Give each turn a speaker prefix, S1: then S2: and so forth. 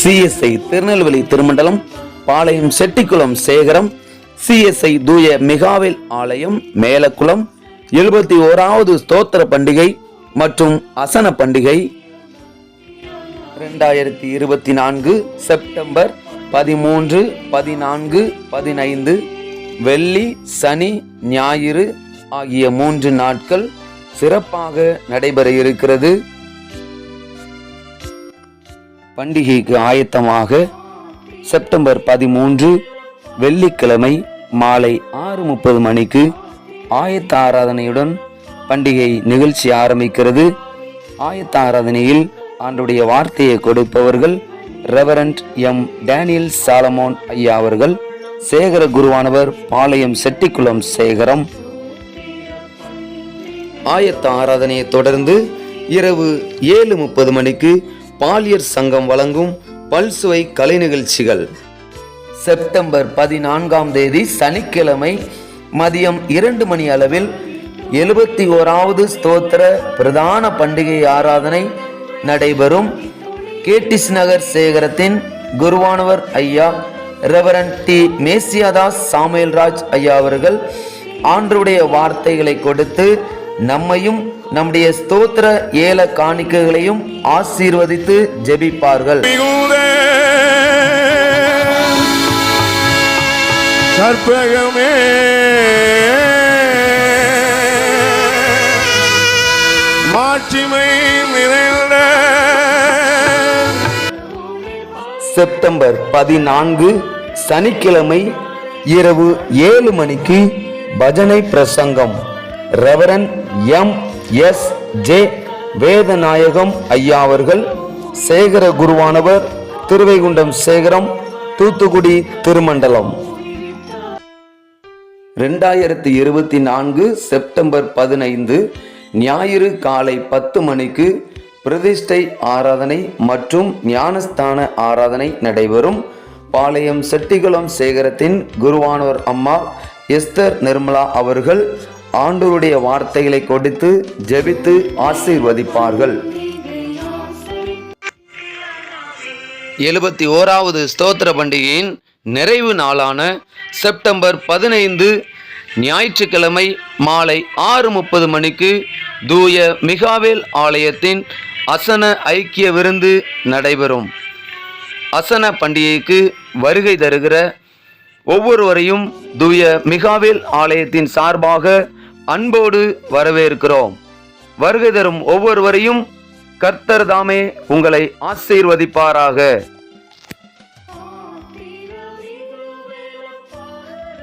S1: CSI Tirunelveli திருமண்டலம் பாளையம் செட்டிக்குளம் சேகரம் CSI தூய மிகாவேல் ஆலயம் மேலக்குளம் எழுபத்தி ஓராவது ஸ்தோத்திர பண்டிகை மற்றும் அசன பண்டிகை. இரண்டாயிரத்தி இருபத்தி நான்கு செப்டம்பர் பதிமூன்று பதினான்கு பதினைந்து வெள்ளி சனி ஞாயிறு ஆகிய மூன்று நாட்கள் சிறப்பாக நடைபெற இருக்கிறது. பண்டிகைக்கு ஆயத்தமாக செப்டம்பர் பதிமூன்று வெள்ளிக்கிழமை மாலை ஆறு முப்பது மணிக்கு ஆயத்த ஆராதனையுடன் பண்டிகை நிகழ்ச்சி ஆரம்பிக்கிறது. ஆயத்த ஆராதனையில் ஆண்டுடைய வார்த்தையை கொடுப்பவர்கள் ரெவரண்ட் எம். டேனியல் சாலமோன் ஐயா அவர்கள் சேகர குருவானவர் பாளையம் செட்டிக்குளம் சேகரம். ஆயத்த ஆராதனையை தொடர்ந்து இரவு ஏழு முப்பது மணிக்கு பாலியர் சங்கம் வழங்கும் பல்சுவை கலை நிகழ்ச்சிகள். செப்டம்பர் பதினான்காம் தேதி சனிக்கிழமை மதியம் இரண்டு மணி அளவில் எழுபத்தி ஓராவது ஸ்தோத்திர பிரதான பண்டிகை ஆராதனை நடைபெறும். கேட்டிஸ் நகர் சேகரத்தின் குருவானவர் ஐயா ரெவரன் டி. மேசியாதாஸ் சாமுவேல்ராஜ் ஐயா அவர்கள் ஆண்டருடைய வார்த்தைகளை கொடுத்து நம்மையும் நம்முடைய ஸ்தோத்திர ஏல காணிக்கைகளையும் ஆசீர்வதித்து ஜெபிப்பார்கள்.
S2: கற்பகமே மாட்சிமை நிறைந்த
S1: செப்டம்பர் பதினான்கு சனிக்கிழமை இரவு ஏழு மணிக்கு பஜனை பிரசங்கம். Reverend M S J Vedanayagam ஐயா அவர்கள் சேகர குருவானவர் திருவைகுண்டம் சேகரம் தூத்துக்குடி திருமண்டலம். ரெண்டாயிரத்தி இருபத்தி நான்கு செப்டம்பர் பதினைந்து ஞாயிறு காலை பத்து மணிக்கு பிரதிஷ்டை ஆராதனை மற்றும் ஞானஸ்தான ஆராதனை நடைபெறும். பாளையம் செட்டிகுளம் சேகரத்தின் குருவானவர் அம்மா எஸ்தர் நிர்மலா அவர்கள் ஆண்டோருடைய வார்த்தைகளை கொடுத்து ஜெபித்து ஆசீர்வதிப்பார்கள். எழுபத்தி ஓராவது ஸ்தோத்திர பண்டிகையின் நிறைவு நாளான செப்டம்பர் பதினைந்து ஞாயிற்றுக்கிழமை மாலை ஆறு முப்பது மணிக்கு தூய மிகாவேல் ஆலயத்தின் அசன ஐக்கிய விருந்து நடைபெறும். அசன பண்டிகைக்கு வருகை தருகிற ஒவ்வொருவரையும் தூய மிகாவேல் ஆலயத்தின் சார்பாக அன்போடு வரவேற்கிறோம். வருகை தரும் ஒவ்வொருவரையும் கர்த்தர் தாமே உங்களை ஆசீர்வதிப்பாராக.